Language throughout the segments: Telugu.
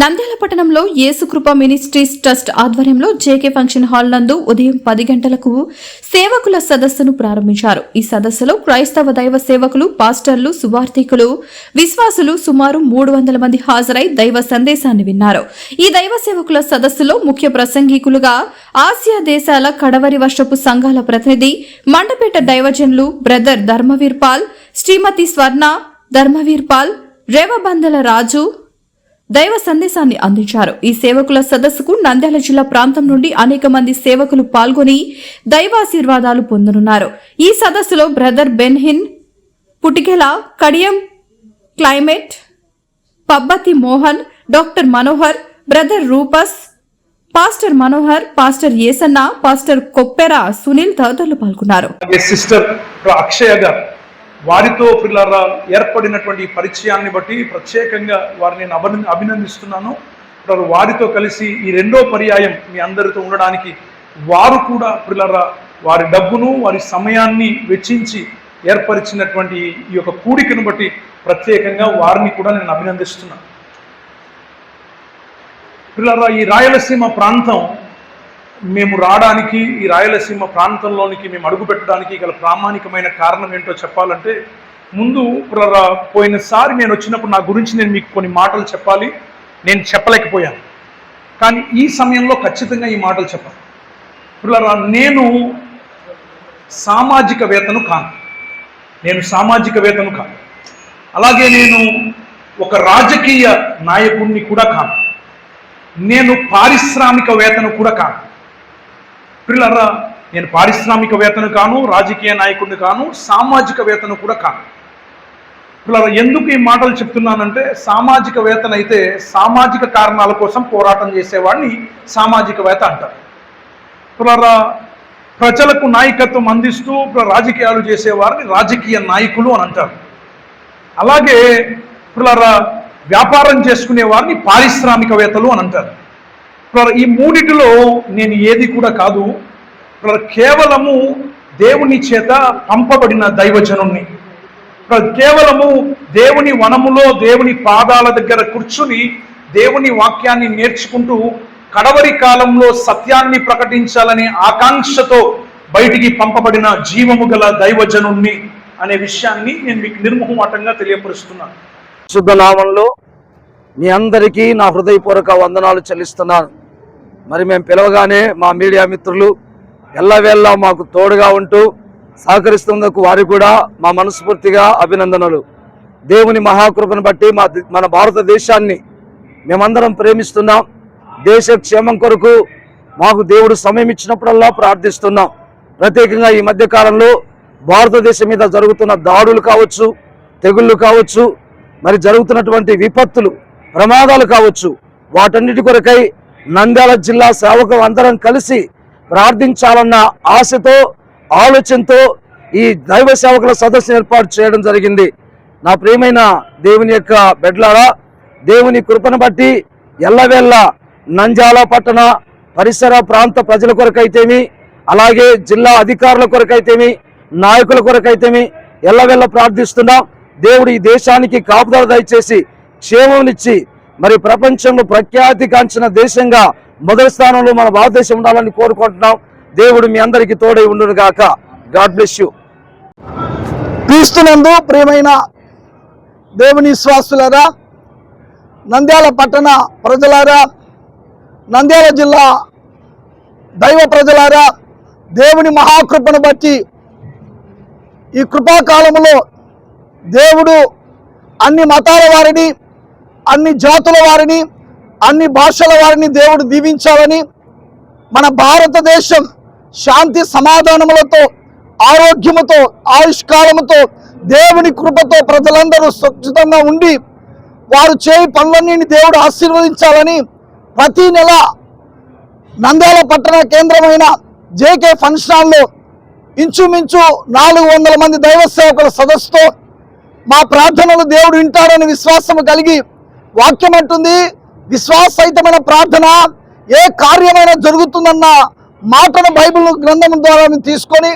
Nandyal పట్టణంలో యేసుకృప మినిస్ట్రీస్ ట్రస్ట్ ఆధ్వర్యంలో జేకే ఫంక్షన్ హాల్ నందు ఉదయం పది గంటలకు సేవకుల సదస్సును ప్రారంభించారు. ఈ సదస్సులో క్రైస్తవ దైవ సేవకులు పాస్టర్లు సువార్థికులు విశ్వాసులు సుమారు మూడు వందల మంది హాజరై దైవ సందేశాన్ని విన్నారు. ఈ దైవ సేవకుల సదస్సులో ముఖ్య ప్రసంగికులుగా ఆసియా దేశాల కడవరి వర్షపు సంఘాల ప్రతినిధి మండపేట దైవజనులు బ్రదర్ ధర్మవీర్ పాల్ శ్రీమతి స్వర్ణ ధర్మవీర్ పాల్ రేవబందల రాజు దైవ సందేశాన్ని అందించారు. ఈ సేవకుల సదస్సుకు నంద్యాల జిల్లా ప్రాంతం నుండి అనేక మంది సేవకులు పాల్గొని దైవాశీర్వాదాలు పొందనున్నారు. ఈ సదస్సులో బ్రదర్ బెన్హిన్ పుటికెల Kadiyam climate Pabbathi Mohan doctor Manohar brother Rufus pastor Manohar pastor Esanna pastor Koppera Sunil తదితరులు పాల్గొన్నారు. సిస్టర్ అక్షయ గారు వారితో పిల్లరా ఏర్పడినటువంటి పరిచయాన్ని బట్టి ప్రత్యేకంగా వారిని నేను అభిన అభినందిస్తున్నాను. వారితో కలిసి ఈ రెండో పర్యాయం మీ అందరితో ఉండడానికి వారు కూడా పిల్లరా వారి డబ్బును వారి సమయాన్ని వెచ్చించి ఏర్పరిచినటువంటి ఈ యొక్క కూడికను బట్టి ప్రత్యేకంగా వారిని కూడా నేను అభినందిస్తున్నాను. పిల్లరా ఈ రాయలసీమ ప్రాంతం మేము రావడానికి ఈ రాయలసీమ ప్రాంతంలోనికి మేము అడుగుపెట్టడానికి గల ప్రామాణికమైన కారణం ఏంటో చెప్పాలంటే ముందు పోయినసారి నేను వచ్చినప్పుడు నా గురించి నేను మీకు కొన్ని మాటలు చెప్పాలి. నేను చెప్పలేకపోయాను. కానీ ఈ సమయంలో ఖచ్చితంగా ఈ మాటలు చెప్పాలి. పిల్లరా నేను సామాజికవేత్తను కాను. నేను సామాజికవేత్తను కాను. అలాగే నేను ఒక రాజకీయ నాయకుడిని కూడా కాను. నేను పారిశ్రామికవేత్తను కూడా కాను. పిల్లరా నేను పారిశ్రామికవేత్తను కాను రాజకీయ నాయకుడిని కాను సామాజికవేత్తను కూడా కాను. పిల్లరా ఎందుకు ఈ మాటలు చెప్తున్నానంటే సామాజికవేత్తనైతే సామాజిక కారణాల కోసం పోరాటం చేసేవాడిని సామాజికవేత్త అంటారు. పిల్లరా ప్రజలకు నాయకత్వం అందిస్తూ రాజకీయాలు చేసేవారిని రాజకీయ నాయకులు అని అంటారు. అలాగే పిల్లరా వ్యాపారం చేసుకునే వారిని పారిశ్రామికవేత్తలు అని అంటారు. బ్రదర్ ఈ మూడిటిలో నేను ఏది కూడా కాదు. బ్రదర్ కేవలము దేవుని చేత పంపబడిన దైవజనుణ్ణి. కేవలము దేవుని వనములో దేవుని పాదాల దగ్గర కూర్చుని దేవుని వాక్యాన్ని నేర్చుకుంటూ కడవరి కాలంలో సత్యాన్ని ప్రకటించాలనే ఆకాంక్షతో బయటికి పంపబడిన జీవము గల దైవజనుణ్ణి అనే విషయాన్ని నేను మీకు నిర్మోహమాటంగా తెలియపరుస్తున్నాను. శుద్ధనామంలో మీ అందరికీ నా హృదయపూర్వక వందనాలు చెల్లిస్తున్నాను. మరి మేము పిలవగానే మా మీడియా మిత్రులు ఎల్లవేళ్ళ మాకు తోడుగా ఉంటూ సహకరిస్తున్నందుకు వారికి కూడా మా మనస్ఫూర్తిగా అభినందనలు. దేవుని మహాకృపను బట్టి మా మన భారతదేశాన్ని మేమందరం ప్రేమిస్తున్నాం. దేశ క్షేమం కొరకు మాకు దేవుడు సమయం ఇచ్చినప్పుడల్లా ప్రార్థిస్తున్నాం. ప్రత్యేకంగా ఈ మధ్యకాలంలో భారతదేశం మీద జరుగుతున్న దాడులు కావచ్చు తెగుళ్ళు కావచ్చు మరి జరుగుతున్నటువంటి విపత్తులు ప్రమాదాలు కావచ్చు వాటన్నిటి కొరకై నంద్యాల జిల్లా సేవకులు అందరం కలిసి ప్రార్థించాలన్న ఆశతో ఆలోచనతో ఈ దైవ సేవకుల సదస్సు ఏర్పాటు చేయడం జరిగింది. నా ప్రియమైన దేవుని యొక్క బెడ్లారా దేవుని కృపను బట్టి ఎల్లవేళ్ళ నంద్యాల పట్టణ పరిసర ప్రాంత ప్రజల కొరకైతేమి అలాగే జిల్లా అధికారుల కొరకైతేమి నాయకుల కొరకైతేమి ఎల్లవేళ్ళ ప్రార్థిస్తున్నాం. దేవుడు ఈ దేశానికి కాపుదల దయచేసి ఇచ్చి మరి ప్రపంచంలో ప్రఖ్యాతి కాంచిన దేశంగా మొదటి స్థానంలో మన భారతదేశం ఉండాలని కోరుకుంటున్నాం. దేవుడు మీ అందరికీ తోడై ఉండును గాక. God bless you. క్రీస్తునందు ప్రియమైన దేవుని విశ్వాసులారా నంద్యాల పట్టణ ప్రజలారా నంద్యాల జిల్లా దైవ ప్రజలారా దేవుని మహాకృపను బట్టి ఈ కృపాకాలంలో దేవుడు అన్ని మతాల వారిని అన్ని జాతుల వారిని అన్ని భాషల వారిని దేవుడు దీవించాలని మన భారతదేశం శాంతి సమాధానములతో ఆరోగ్యముతో ఆయుష్కాలముతో దేవుని కృపతో ప్రజలందరూ సురక్షితంగా ఉండి వారు చేయి పనులన్నీ దేవుడు ఆశీర్వదించాలని ప్రతి నెల నంద్యాల పట్టణ కేంద్రమైన జేకే ఫంక్షన్ హాల్లో ఇంచుమించు నాలుగు వందల మంది దైవ సేవకుల సదస్సుతో మా ప్రార్థనలు దేవుడు వింటాడని విశ్వాసము కలిగి వాక్యం అంటుంది విశ్వాసహితమైన ప్రార్థన ఏ కార్యమైనా జరుగుతుందన్న మాటను బైబిల్ గ్రంథం ద్వారా మేము తీసుకొని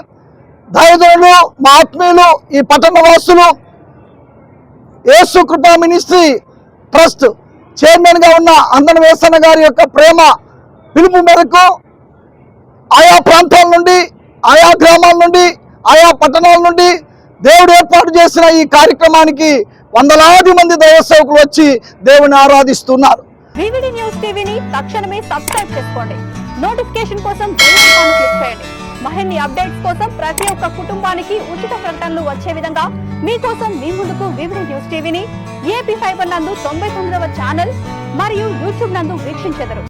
దైవజనులు మా ఆత్మీయులు ఈ పట్టణ వాసులు యేసు కృపా మినిస్ట్రీ ట్రస్ట్ చైర్మన్గా ఉన్న అందన వేసన్న గారి యొక్క ప్రేమ పిలుపు మేరకు ఆయా ప్రాంతాల నుండి ఆయా గ్రామాల నుండి ఆయా పట్టణాల నుండి దేవుడు ఏర్పాటు చేసిన ఈ కార్యక్రమానికి వందలాది మంది దైవ సేవకులు వచ్చి దేవుని ఆరాధిస్తున్నారు. వివిడి న్యూస్ టీవీని తక్షణమే సబ్స్క్రైబ్ చేసుకోండి. నోటిఫికేషన్ కోసం బెల్ ఐకాన్ క్లిక్ చేయండి. మరిన్ని అప్డేట్స్ కోసం ప్రతి ఒక్క కుటుంబానికి ఉచిత ప్రకటనలు వచ్చే విధంగా మీకోసం మీ ముందుకు వివిడి న్యూస్ టీవీని ఏపీ ఫైబర్ నందు తొంభై తొమ్మిదవ ఛానల్ మరియు యూట్యూబ్ నందు వీక్షించెదరు.